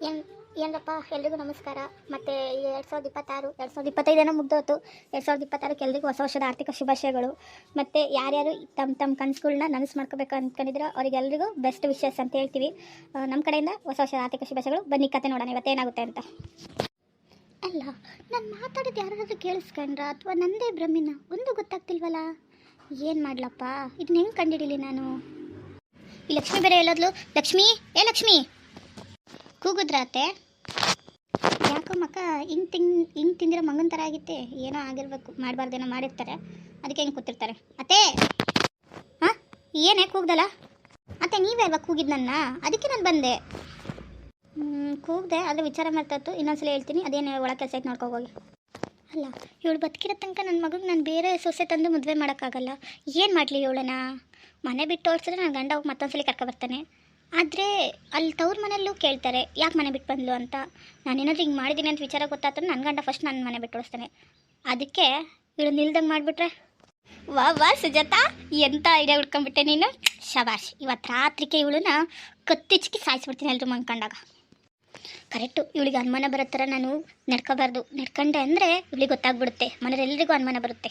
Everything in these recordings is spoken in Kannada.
ಏನು ಏನಪ್ಪ ಎಲ್ರಿಗೂ ನಮಸ್ಕಾರ. ಮತ್ತು ಎರಡು ಸಾವಿರದ ಇಪ್ಪತ್ತಾರು ಎರಡು ಸಾವಿರದ ಇಪ್ಪತ್ತೈದನ ಮುಗ್ದೋತು ಎರಡು ಸಾವಿರದ ಇಪ್ಪತ್ತಾರಕ್ಕೆ ಎಲ್ರಿಗೂ ಹೊಸ ವರ್ಷದ ಆರ್ಥಿಕ ಶುಭಾಶಯಗಳು. ಮತ್ತು ಯಾರ್ಯಾರು ತಮ್ಮ ತಮ್ಮ ಕನಸುಗಳನ್ನ ನನಸು ಮಾಡ್ಕೋಬೇಕು ಅಂದ್ಕೊಂಡಿದ್ರು ಅವರಿಗೆಲ್ರಿಗೂ ಬೆಸ್ಟ್ ವಿಶಸ್ ಅಂತ ಹೇಳ್ತೀವಿ. ನಮ್ಮ ಕಡೆಯಿಂದ ಹೊಸ ವರ್ಷದ ಆರ್ಥಿಕ ಶುಭಾಶಯಗಳು. ಬನ್ನಿ ಕತೆ ನೋಡೋಣ. ಇವತ್ತೇನಾಗುತ್ತೆ ಅಂತ. ಅಲ್ಲ ನಾನು ಮಾತಾಡೋದು ಯಾರಾದರೂ ಕೇಳಿಸ್ಕೊಂಡ್ರ ಅಥವಾ ನಂದೇ ಭ್ರಮಿನ? ಒಂದು ಗೊತ್ತಾಗ್ತಿಲ್ವಲ್ಲ? ಏನು ಮಾಡ್ಲಪ್ಪ? ಇದನ್ನ ಹೆಂಗೆ ಕಂಡಿಡೀಲಿ ನಾನು? ಈ ಲಕ್ಷ್ಮಿ ಬೇರೆ ಹೇಳೋದ್ಲು ಲಕ್ಷ್ಮಿ? ಏ ಲಕ್ಷ್ಮಿ? ಕೂಗುದ್ರಾತೆ? ಯಾಕೋ ಮಕ್ಕ ಹಿಂಗೆ ತಿಂಗ್, ಹಿಂಗೆ ತಿಂದಿರೋ ಮಂಗನ ಥರ ಆಗಿತ್ತೆ. ಏನೋ ಆಗಿರ್ಬೇಕು ಮಾಡಬಾರ್ದೇನೋ ಮಾಡಿರ್ತಾರೆ. ಅದಕ್ಕೆ ಹಿಂಗೆ ಕೂತಿರ್ತಾರೆ. ಅತ್ತೆ! ಹಾಂ? ಏನೇ ಕೂಗ್ದಲ್ಲ? ಅತ್ತೆ, ನೀವೇ ಅಲ್ವಾ ಕೂಗಿದ್ ನನ್ನ? ಅದಕ್ಕೆ ನಾನು ಬಂದೆ. ಕೂಗ್ದೆ, ಆದರೆ ವಿಚಾರ ಮಾಡ್ತಾಯಿತ್ತು. ಇನ್ನೊಂದ್ಸಲ ಹೇಳ್ತೀನಿ. ಅದೇನು ಒಳ ಕೆಲಸ ಐತೆ ನೋಡ್ಕೊ ಹೋಗಿ. ಅಲ್ಲ, ಇವಳು ಬದುಕಿರೋ ತನಕ ನನ್ನ ಮಗಗೆ ನಾನು ಬೇರೆ ಸೊಸೆ ತಂದು ಮದುವೆ ಮಾಡೋಕ್ಕಾಗಲ್ಲ. ಏನು ಮಾಡಲಿ ಇವಳನ್ನ? ಮನೆ ಬಿಟ್ಟು ಓಡಿಸಿದ್ರೆ ನನ್ನ ಗಂಡ ಹೋಗಿ ಮತ್ತೊಂದ್ಸಲಿ ಕರ್ಕೊಬರ್ತಾನೆ ಆದರೆ ಅಲ್ಲಿ ತವ್ರ ಮನೆಯಲ್ಲೂ ಕೇಳ್ತಾರೆ, ಯಾಕೆ ಮನೆ ಬಿಟ್ಟು ಬಂದ್ಲು ಅಂತ? ನಾನೇನಾದರೂ ಹಿಂಗೆ ಮಾಡಿದ್ದೀನಿ ಅಂತ ವಿಚಾರ ಗೊತ್ತಾದ್ರೆ ನನ್ನ ಗಂಡ ಫಸ್ಟ್ ನನ್ನ ಮನೆ ಬಿಟ್ಟು ಓಡಿಸ್ತಾನೆ ಅದಕ್ಕೆ ಇವಳು ನಿಲ್ದಂಗೆ ಮಾಡಿಬಿಟ್ರೆ. ವಾ ವಾ, ಸುಜಾತ ಎಂಥ ಐಡಿಯಾ ಹುಡ್ಕೊಂಡ್ಬಿಟ್ಟೆ ನೀನು? ಶಬಾಷ್ ಇವತ್ತು ರಾತ್ರಿಗೆ ಇವಳನ್ನ ಕತ್ತಿಚ್ಕಿ ಸಾಯಿಸ್ಬಿಡ್ತೀನಿ ಎಲ್ಲರೂ ಮಂಕಂಡಾಗ ಕರೆಕ್ಟು, ಇವಳಿಗೆ ಅನುಮಾನ ಬರೋ ಥರ ನಾನು ನಡ್ಕೋಬಾರ್ದು. ನಡ್ಕೊಂಡೆ ಅಂದರೆ ಇವಳಿಗೆ ಗೊತ್ತಾಗ್ಬಿಡುತ್ತೆ. ಮನೆಯಲ್ಲರಿಗೂ ಅನುಮಾನ ಬರುತ್ತೆ.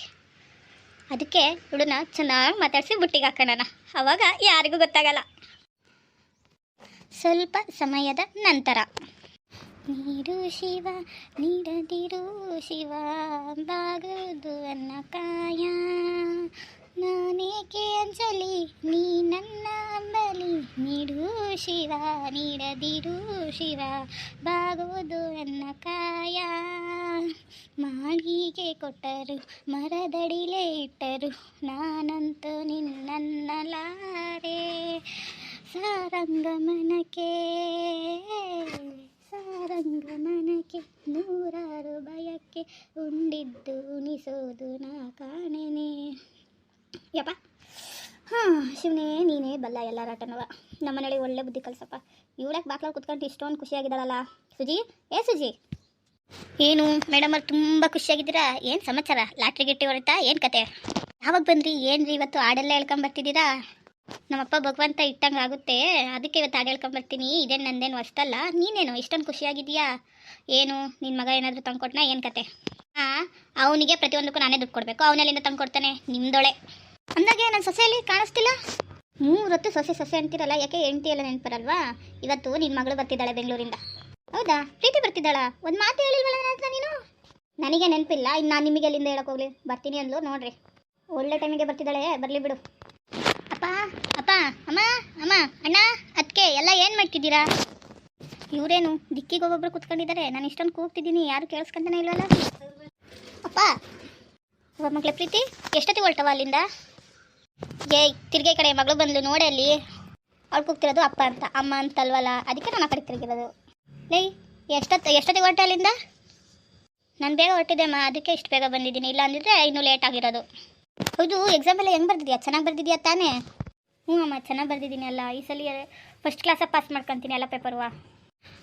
ಅದಕ್ಕೆ ಇವಳನ್ನ ಚೆನ್ನಾಗಿ ಮಾತಾಡಿಸಿ ಬುಟ್ಟಿಗೆ ಹಾಕೋಣ ಅವಾಗ ಯಾರಿಗೂ ಗೊತ್ತಾಗಲ್ಲ. ಸ್ವಲ್ಪ ಸಮಯದ ನಂತರ. ನೀರು ಶಿವ ನೀಡದಿರು ಶಿವ ಬಾಗುವುದು ಅನ್ನ ಕಾಯ. ನಾನೇಕೆ ಅಂಚಲಿ ನೀ ನನ್ನ ಅಂಬಲಿ. ನೀಡು ಶಿವ ನೀಡದಿರು ಶಿವ ಬಾಗುವುದು ಅನ್ನ ಕಾಯ. ಮಾಳಿಗೆ ಕೊಟ್ಟರು, ಮರದಡಿಲೇ ಇಟ್ಟರು, ನಾನಂತೂ ನಿನ್ನನ್ನಲಾರೆ. ಸಾರಂಗಮನಕ್ಕೆ ಸಾರಂಗಮನಕ್ಕೆ ನೂರಾರು ಬಯಕ್ಕೆ ಉಂಡಿದ್ದು ಉಣಿಸೋದು ನಾ ಕಾಣೆನೆ. ಯಪ್ಪ. ಹಾಂ, ಶಿವನೇ, ನೀನೇ ಬಲ್ಲ ಎಲ್ಲ ರಾಟನವ ನಮ್ಮನೇಲಿ ಒಳ್ಳೆ ಬುದ್ಧಿ ಕಲ್ಸಪ್ಪ. ಇವಳಕ್ಕೆ ಬಾಕ್ಲಲ್ಲಿ ಕುತ್ಕೊಂಡು ಇಷ್ಟೊಂದು ಖುಷಿಯಾಗಿದ್ದಾಳಲ್ಲ. ಸುಜಿ, ಏ ಸುಜಿ. ಏನು, ಮೇಡಮ್ ಅವ್ರು ತುಂಬ ಖುಷಿಯಾಗಿದ್ದೀರಾ? ಏನು ಸಮಾಚಾರ? ಲಾಟ್ರಿ ಗಿಟ್ಟಿ ಹೊರತಾ ಏನು ಕತೆ? ಯಾವಾಗ ಬಂದ್ರಿ? ಏನ್ರಿ ಇವತ್ತು ಹಾಡೆಲ್ಲ ಹೇಳ್ಕೊಂಬರ್ತಿದ್ದೀರಾ ನಮ್ಮಪ್ಪ ಭಗವಂತ ಇಟ್ಟಂಗೆ ಆಗುತ್ತೆ. ಅದಕ್ಕೆ ಇವತ್ತು ಹಾಡು ಹೇಳ್ಕೊಂಬರ್ತೀನಿ ಇದೇನು ನಂದೇನು ಅಷ್ಟಲ್ಲ. ನೀನೇನು? ಇಷ್ಟೊಂದು ಖುಷಿಯಾಗಿದೆಯಾ ಏನು? ನಿನ್ನ ಮಗ ಏನಾದರೂ ತಂದ್ಕೊಟ್ನಾ ಏನು ಕತೆ? ಹಾಂ ಅವನಿಗೆ ಪ್ರತಿಯೊಂದಕ್ಕೂ ನಾನೇ ದುಡ್ಡು ಕೊಡಬೇಕು. ಅವನಲ್ಲಿಂದ ತಂದು ಕೊಡ್ತಾನೆ? ನಿಮ್ದೊಳೆ. ಅಂದಾಗೆ ನನ್ನ ಸೊಸೆಯಲ್ಲಿ ಕಾಣಿಸ್ತಿಲ್ಲ. ಮೂರು ಹೊತ್ತು ಸೊಸೆ ಸೊಸೆ ಅಂತಿರಲ್ಲ? ಯಾಕೆ ಹೆಂಡತಿ ಎಲ್ಲ ನೆನಪರಲ್ವಾ? ಇವತ್ತು ನಿನ್ನ ಮಗಳು ಬರ್ತಿದ್ದಾಳೆ ಬೆಂಗಳೂರಿಂದ. ಹೌದಾ? ಪ್ರೀತಿ ಬರ್ತಿದ್ದಾಳ? ಒಂದು ಮಾತು ಹೇಳಿಲ್ವಲ್ಲ ನನ್ನ ನೀನು? ನನಗೆ ನೆನಪಿಲ್ಲ. ಇನ್ನು ನಾನು ನಿಮಗೆ ಅಲ್ಲಿಂದ ಹೇಳಕ್ಕೆ ಹೋಗ್ಲಿ? ಬರ್ತೀನಿ ಅಂದ್ಲು. ನೋಡ್ರಿ. ಒಳ್ಳೆ ಟೈಮಿಗೆ ಬರ್ತಿದ್ದಾಳೆ. ಬರಲಿ ಬಿಡು. ಅಪ್ಪ ಅಮ್ಮ ಅಮ್ಮ, ಅಣ್ಣ ಅದಕ್ಕೆ ಎಲ್ಲ ಏನು ಮಾಡ್ತಿದ್ದೀರಾ? ಇವರೇನು, ದಿಕ್ಕಿಗೆ ಒಬ್ಬೊಬ್ರು ಕುತ್ಕೊಂಡಿದ್ದಾರೆ. ನಾನು ಇಷ್ಟೊಂದು ಕೂಗ್ತಿದ್ದೀನಿ, ಯಾರು ಕೇಳಿಸ್ಕೊಂತಾನೆ ಇಲ್ವಲ್ಲ? ಅಪ್ಪ ಒಬ್ಬ ಮಕ್ಳ ಪ್ರೀತಿ, ಎಷ್ಟೊತ್ತಿಗೆ ಹೊಲ್ಟವ ಅಲ್ಲಿಂದ? ಏಯ್, ತಿರ್ಗೆ ಕಡೆ ಮಗಳು ಬಂದ್ಲು ನೋಡಿ ಅಲ್ಲಿ. ಅವ್ಳು ಕೂಗ್ತಿರೋದು ಅಪ್ಪ ಅಂತ, ಅಮ್ಮ ಅಂತಲ್ವಲ್ಲ ಅದಕ್ಕೆ ನಾನು ಆ ಕಡೆ ತಿರುಗಿರೋದು. ಲೈ, ಎಷ್ಟೊತ್ತು, ಎಷ್ಟೊತ್ತಿಗೆ ಹೊರಟ ಅಲ್ಲಿಂದ? ನಾನು ಬೇಗ ಹೊರಟಿದ್ದೆ ಅಮ್ಮ, ಅದಕ್ಕೆ ಇಷ್ಟು ಬೇಗ ಬಂದಿದ್ದೀನಿ. ಇಲ್ಲ ಅಂದಿದ್ರೆ ಇನ್ನೂ ಲೇಟ್ ಆಗಿರೋದು. ಹೌದು ಎಕ್ಸಾಮ್ ಎಲ್ಲ ಹೆಂಗೆ ಬರ್ದಿದ್ಯಾ? ಚೆನ್ನಾಗಿ ಬರ್ದಿದ್ಯಾ ತಾನೇ? ಹ್ಞೂ ಅಮ್ಮ, ಚೆನ್ನಾಗಿ ಬರ್ದಿದ್ದೀನಿ ಅಲ್ಲ. ಈ ಸಲ ಫಸ್ಟ್ ಕ್ಲಾಸಾಗಿ ಪಾಸ್ ಮಾಡ್ಕೊತೀನಿ ಎಲ್ಲ ಪೇಪರ್ವಾ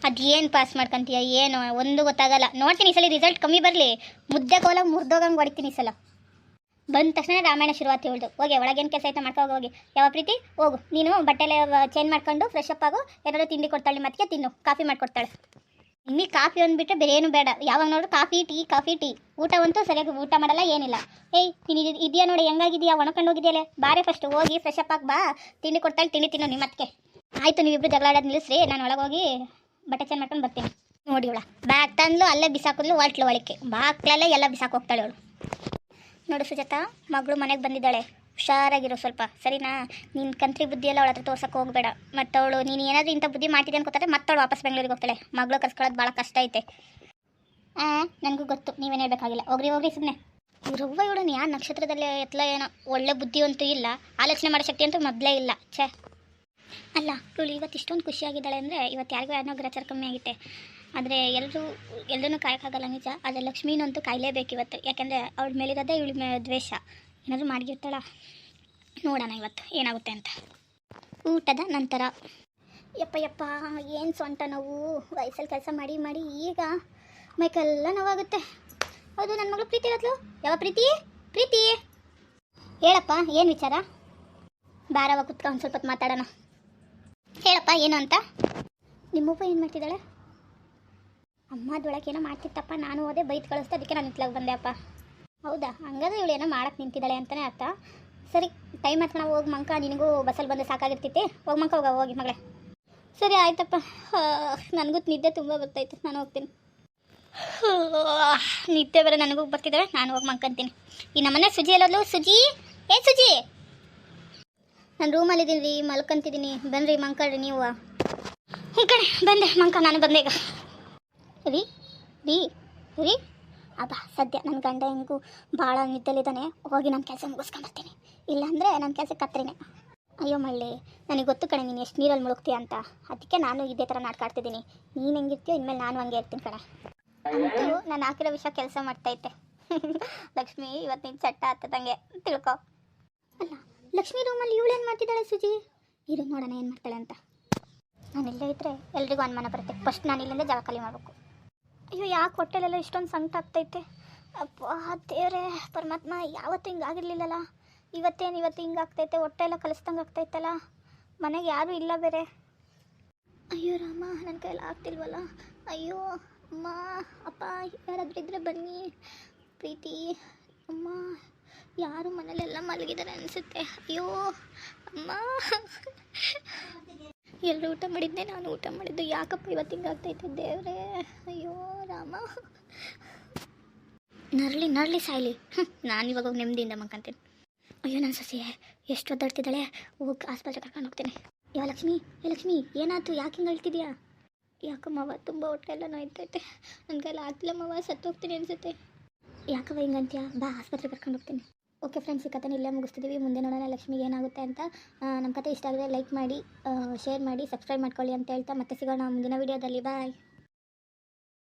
ಅದೇನು ಪಾಸ್ ಮಾಡ್ಕೊಂತೀಯ, ಏನು? ಒಂದು ಗೊತ್ತಾಗಲ್ಲ. ನೋಡ್ತೀನಿ ಈ ಸಲ ರಿಸಲ್ಟ್ ಕಮ್ಮಿ ಬರಲಿ. ಮುದ್ದೆ ಕೋಲ ಮುರಿದೋಗಂಗೆ ಹೊಡಿತೀನಿ ಈ ಸಲ. ಬಂದ ತಕ್ಷಣ ರಾಮಾಯಣ ಶುರುವಾತಿ ಹೇಳ್ದು. ಹೋಗಿ ಒಳಗೇನು ಕೆಲಸ ಐತೆ ಮಾಡ್ಕೋ, ಹೋಗಿ ಯಾವ ಪ್ರೀತಿ? ಹೋಗು. ನೀನು ಬಟ್ಟೆಲೆ ಚೇಂಜ್ ಮಾಡ್ಕೊಂಡು ಫ್ರೆಶ್ ಅಪ್ ಆಗು. ಏನಾದ್ರು ತಿಂಡಿ ಕೊಡ್ತಾಳೆ ಮತ್ತೆ ತಿನ್ನು. ಕಾಫಿ ಮಾಡ್ಕೊಡ್ತಾಳೆ. ನಿಮಗೆ ಕಾಫಿ ಅಂದ್ಬಿಟ್ರೆ ಬೇರೆ ಏನು ಬೇಡ. ಯಾವಾಗ ನೋಡು ಕಾಫಿ, ಟೀ ಕಾಫಿ, ಟೀ. ಊಟ ಅಂತೂ ಸರಿಯಾಗಿ ಊಟ ಮಾಡಲ್ಲ, ಏನಿಲ್ಲ. ಏಯ್, ನೀನು ಇದು, ಇದೆಯಾ ನೋಡಿ, ಹೆಂಗಾಗಿದ್ಯಾ? ಒಣಕೊಂಡು ಹೋಗಿದೆಯಲ್ಲ? ಬಾರೆ ಫಸ್ಟ್ ಹೋಗಿ ಫ್ರೆಶ್ ಅಪ್ ಆಗಿ ಬಾ. ತಿಂಡಿ ಕೊಡ್ತಾಳೆ, ತಿಂಡಿ ತಿನ್ನು ನಿಮ್ಮ ಮತ್ತೆ ಆಯಿತು, ನೀವಿಬ್ರು ಜಗಳಾಡೋದು ನಿಲ್ಲಿಸ್ರಿ. ನಾನು ಒಳಗೆ ಹೋಗಿ ಬಟ್ಟೆ ಚೇಂಜ್ ಮಾಡ್ಕೊಂಡು ಬರ್ತೀನಿ. ನೋಡಿ ಇವಳ. ಬ್ಯಾಗ್ ತಂದ್ಲು, ಅಲ್ಲೇ ಬಿಸಾಕಿದ್ಲು ಹೊಲ್ಟ್ಲು ಒಳಕ್ಕೆ. ಬಾಕ್ಲಲ್ಲೇ ಎಲ್ಲ ಬಿಸಾಕೋಗ್ತಾಳೆ ಅವಳು ನೋಡು ಸುಜಾತ, ಮಗಳು ಮನೆಗೆ ಬಂದಿದ್ದಾಳೆ. ಹುಷಾರಾಗಿರೋ ಸ್ವಲ್ಪ. ಸರಿನಾ? ನಿನ್ನ ಕಂತ್ರಿ ಬುದ್ಧಿ ಎಲ್ಲ ಅವಳ ಹತ್ರ ಹೋಗಬೇಡ. ಮತ್ತು ಅವಳು ನೀನು ಏನಾದರೂ ಇಂಥ ಬುದ್ಧಿ ಮಾಡ್ತಿದ್ದೆ ಅನ್ಕೋತಾರೆ ಮತ್ತವಳು ವಾಪಸ್ ಬೆಂಗಳೂರಿಗೆ ಹೋಗ್ತಾಳೆ. ಮಗಳು ಕರ್ಸ್ಕೊಳ್ಳೋದು ಭಾಳ ಕಷ್ಟ ಐತೆ. ಹಾಂ ನನಗೂ ಗೊತ್ತು. ನೀವೇನು ಹೇಳಬೇಕಾಗಿಲ್ಲ. ಹೋಗ್ರಿ ಹೋಗ್ರಿ ಸುಮ್ಮನೆ ಇವ್ರವ್ವ ಇವಳು ಯಾವ ನಕ್ಷತ್ರದಲ್ಲಿ ಎತ್ತಲ ಏನೋ. ಒಳ್ಳೆ ಬುದ್ಧಿ ಅಂತೂ ಇಲ್ಲ. ಆಲೋಚನೆ ಮಾಡೋ ಶಕ್ತಿ ಅಂತೂ ಮೊದಲೇ ಇಲ್ಲ. ಛೇ. ಅಲ್ಲ, ಇವಳು ಇವತ್ತು ಇಷ್ಟೊಂದು ಖುಷಿಯಾಗಿದ್ದಾಳೆ ಅಂದರೆ ಇವತ್ತು ಯಾರಿಗೂ ಏನೋ ಗ್ರಚಾರ ಕಮ್ಮಿ ಆಗಿತ್ತೆ ಆದರೆ ಎಲ್ಲರೂ ಎಲ್ಲರೂ ಕಾಯೋಕ್ಕಾಗಲ್ಲ ನಿಜ. ಆದರೆ ಲಕ್ಷ್ಮೀನಂತೂ ಕಾಯಲೇಬೇಕು ಇವತ್ತು ಯಾಕೆಂದರೆ ಅವಳ ಮೇಲಿರೋದೇ ಇವಳ ದ್ವೇಷ. ಏನಾದರೂ ಮಾಡಿರ್ತಾಳ ನೋಡೋಣ ಇವತ್ತು ಏನಾಗುತ್ತೆ ಅಂತ. ಊಟದ ನಂತರ. ಯಪ್ಪ ಯಪ್ಪ, ಏನು ಸೊಂಟ ನೋವು? ವಯಸ್ಸಲ್ಲಿ ಕೆಲಸ ಮಾಡಿ ಮಾಡಿ ಈಗ ಮೈಕೆಲ್ಲ ನೋವಾಗುತ್ತೆ. ಹೌದು ನನ್ನ ಮಗಳು ಪ್ರೀತಿ ಇರತ್ಲು ಯಾವ ಪ್ರೀತಿ? ಪ್ರೀತಿ. ಹೇಳಪ್ಪ, ಏನು ವಿಚಾರ? ಬಾರವ ಕುತ್ಕ, ಒಂದು ಸ್ವಲ್ಪ ಹೊತ್ತು ಮಾತಾಡೋಣ. ಹೇಳಪ್ಪ, ಏನು ಅಂತ? ನಿಮ್ಮಪ್ಪ ಏನು ಮಾಡ್ತಿದ್ದಾಳೆ? ಅಮ್ಮ ಅದ್ರೊಳಗೆ ಏನೋ ಮಾಡ್ತಿತ್ತಪ್ಪ, ನಾನು ಹೋದೆ ಬೈತ್ ಕಳಿಸ್ದೆ, ಅದಕ್ಕೆ ನಾನು ಇತ್ಲಾಗ ಬಂದೆ ಅಪ್ಪ. ಹೌದಾ? ಹಂಗಾದ್ರೆ ಇವಳು ಏನೋ ಮಾಡಕ್ಕೆ ನಿಂತಿದ್ದಾಳೆ ಅಂತಲೇ ಅರ್ಥ. ಸರಿ ಟೈಮ್ ಆಯ್ತು ನಾವು ಹೋಗಿ ಮಂಕ, ನಿನಗೂ ಬಸ್ಸಲ್ಲಿ ಬಂದು ಸಾಕಾಗಿರ್ತೈತಿ. ಹೋಗಿ ಮಂಕ, ಹೋಗ, ಹೋಗಿ ಮಗಳೇ. ಸರಿ, ಆಯ್ತಪ್ಪ. ನನಗೂ ನಿದ್ದೆ ತುಂಬ ಬರ್ತೈತೆ ನಾನು ಹೋಗ್ತೀನಿ. ನಿದ್ದೆ ಬರೋ ನನಗೂ ಬರ್ತಿದ್ದಾವೆ ನಾನು ಹೋಗಿ ಮಂಕಂತೀನಿ ಈ ನಮ್ಮನೆ ಸುಜಿ ಎಲ್ಲೋದ್ಲು? ಸುಜಿ? ಏ, ಸುಜಿ! ನಾನು ರೂಮಲ್ಲಿದ್ದೀನಿ ರೀ ಮಲ್ಕೊಂತಿದ್ದೀನಿ. ಬನ್ರಿ ಮಂಕಳ್ರಿ ನೀವು. ಈ ಕಡೆ ಬಂದೆ. ಮಂಕ, ನಾನು ಬಂದೆ ಈಗ. ರೀ ರೀ ರೀ. ಅಬ್ಬಾ, ಸದ್ಯ ನನ್ನ ಗಂಡ ಹೆಂಗೂ ಭಾಳ ನಿದ್ದಲಿದ್ದಾನೆ ಹೋಗಿ ನನ್ನ ಕೆಲಸ ಮುಗಿಸ್ಕೊಂಬರ್ತೀನಿ ಇಲ್ಲಾಂದರೆ ನನ್ನ ಕೆಲಸ ಕತ್ರಿನೇ. ಅಯ್ಯೋ ಮಳ್ಳಿ, ನನಗೆ ಗೊತ್ತು ಕಣೆ, ನೀನು ಎಷ್ಟು ನೀರಲ್ಲಿ ಮುಳುಗ್ತೀಯ ಅಂತ. ಅದಕ್ಕೆ ನಾನು ಇದೇ ಥರ ನಾಟ್ಕಾಡ್ತಿದ್ದೀನಿ ನೀನು ಹೆಂಗಿರ್ತೀಯೋ ಇನ್ಮೇಲೆ ನಾನು ಹಂಗೆ ಇರ್ತೀನಿ ಕಣೆ. ಅಂತೂ ನಾನು ಹಾಕಿರೋ ವಿಷಯ ಕೆಲಸ ಮಾಡ್ತೈತೆ. ಲಕ್ಷ್ಮಿ ಇವತ್ತು ನೀನು ಚಟ್ಟ ಹತ್ತದಂಗೆ. ತಿಳ್ಕೊ. ಅಲ್ಲ, ಲಕ್ಷ್ಮಿ ರೂಮಲ್ಲಿ ಇವಳು ಏನು ಮಾಡ್ತಿದ್ದಾಳೆ ಸುಜಿ? ಇರು ನೋಡೋಣ ಏನು ಮಾಡ್ತಾಳೆ ಅಂತ. ನಾನು ಇಲ್ಲೇ ಇದ್ದರೆ ಎಲ್ರಿಗೂ ಅನುಮಾನ ಬರುತ್ತೆ. ಫಸ್ಟ್ ನಾನು ಇಲ್ಲಿಂದ ಜಾಗ ಖಾಲಿ ಮಾಡಬೇಕು. ಅಯ್ಯೋ, ಯಾಕೆ ಹೊಟ್ಟೆಲೆಲ್ಲ ಇಷ್ಟೊಂದು ಸಂಕಟ ಆಗ್ತೈತೆ? ಅಪ್ಪ, ದೇವರೇ, ಪರಮಾತ್ಮ, ಯಾವತ್ತೂ ಹಿಂಗಾಗಿರ್ಲಿಲ್ಲಲ್ಲ ಇವತ್ತೇನು ಇವತ್ತು ಹಿಂಗೆ ಆಗ್ತೈತೆ? ಹೊಟ್ಟೆ ಎಲ್ಲ ಕಲಿಸ್ದಂಗೆ ಆಗ್ತೈತಲ್ಲ. ಮನೆಗೆ ಯಾರೂ ಇಲ್ಲ ಬೇರೆ. ಅಯ್ಯೋ, ರಾಮ ನನ್ನ ಕೈಯಲ್ಲಿ ಆಗ್ತಿಲ್ವಲ್ಲ? ಅಯ್ಯೋ, ಅಮ್ಮ, ಅಪ್ಪ, ಯಾರಾದ್ರೂ ಇದ್ರೆ ಬನ್ನಿ. ಪ್ರೀತಿ, ಅಮ್ಮ, ಯಾರು ಮನೇಲೆಲ್ಲ ಮಲಗಿದ್ದಾರೆ ಅನಿಸುತ್ತೆ. ಅಯ್ಯೋ, ಅಮ್ಮ. ಎಲ್ಲರೂ ಊಟ ಮಾಡಿದ್ದೆ ನಾನು. ಊಟ ಮಾಡಿದ್ದು ಯಾಕಪ್ಪ ಇವತ್ತು ಹಿಂಗೆ ದೇವರೇ ದೇವ್ರೇ? ಅಯ್ಯೋ. ರಾಮ ನರಳಿ ನರಳಿ ಸಾಯ್ಲಿ. ನಾನು ಇವಾಗ ಹೋಗಿ ನೆಮ್ಮದಿಯಿಂದ ಮಕ್ಕಂತೀನಿ ಅಯ್ಯೋ ನನ್ನ ಸಸಿ ಎಷ್ಟು ಒದ್ದಾಡ್ತಿದ್ದಾಳೆ? ಹೋಗಿ, ಆಸ್ಪತ್ರೆ ಕರ್ಕೊಂಡು ಹೋಗ್ತೀನಿ. ಯಾವ ಲಕ್ಷ್ಮಿ ಏ ಲಕ್ಷ್ಮಿ, ಏನಾಯ್ತು? ಯಾಕೆ ಹಿಂಗೆ ಅಳ್ತಿದ್ಯಾ? ಯಾಕೆ ಮಾವ ತುಂಬ ಹೊಟ್ಟೆ ಎಲ್ಲ ನೋಯ್ತೈತೆ. ನನ್ನ ಕೈಲಿ ಆಗ್ತಿಲ್ಲ ಮಾವ, ಸತ್ತು ಹೋಗ್ತೀನಿ ಅನ್ಸುತ್ತೆ. ಯಾಕವ ಹಿಂಗಂತೀಯ ಬಾ, ಆಸ್ಪತ್ರೆ ಕರ್ಕೊಂಡು ಹೋಗ್ತೀನಿ. ಓಕೆ ಫ್ರೆಂಡ್ಸ್, ಈ ಕಥೆನ ಇಲ್ಲೇ ಮುಗಿಸ್ತಿದ್ದೀವಿ ಮುಂದೆ ನೋಡೋಣ ಲಕ್ಷ್ಮಿಗೆ ಏನಾಗುತ್ತೆ ಅಂತ. ನಮ್ಮ ಕತೆ ಇಷ್ಟ ಆದರೆ ಲೈಕ್ ಮಾಡಿ ಶೇರ್ ಮಾಡಿ, ಸಬ್ಸ್ಕ್ರೈಬ್ ಮಾಡ್ಕೊಳ್ಳಿ ಅಂತ ಹೇಳ್ತಾ ಮತ್ತೆ ಸಿಗೋಣ ಮುಂದಿನ ವೀಡಿಯೋದಲ್ಲಿ. ಬಾಯ್.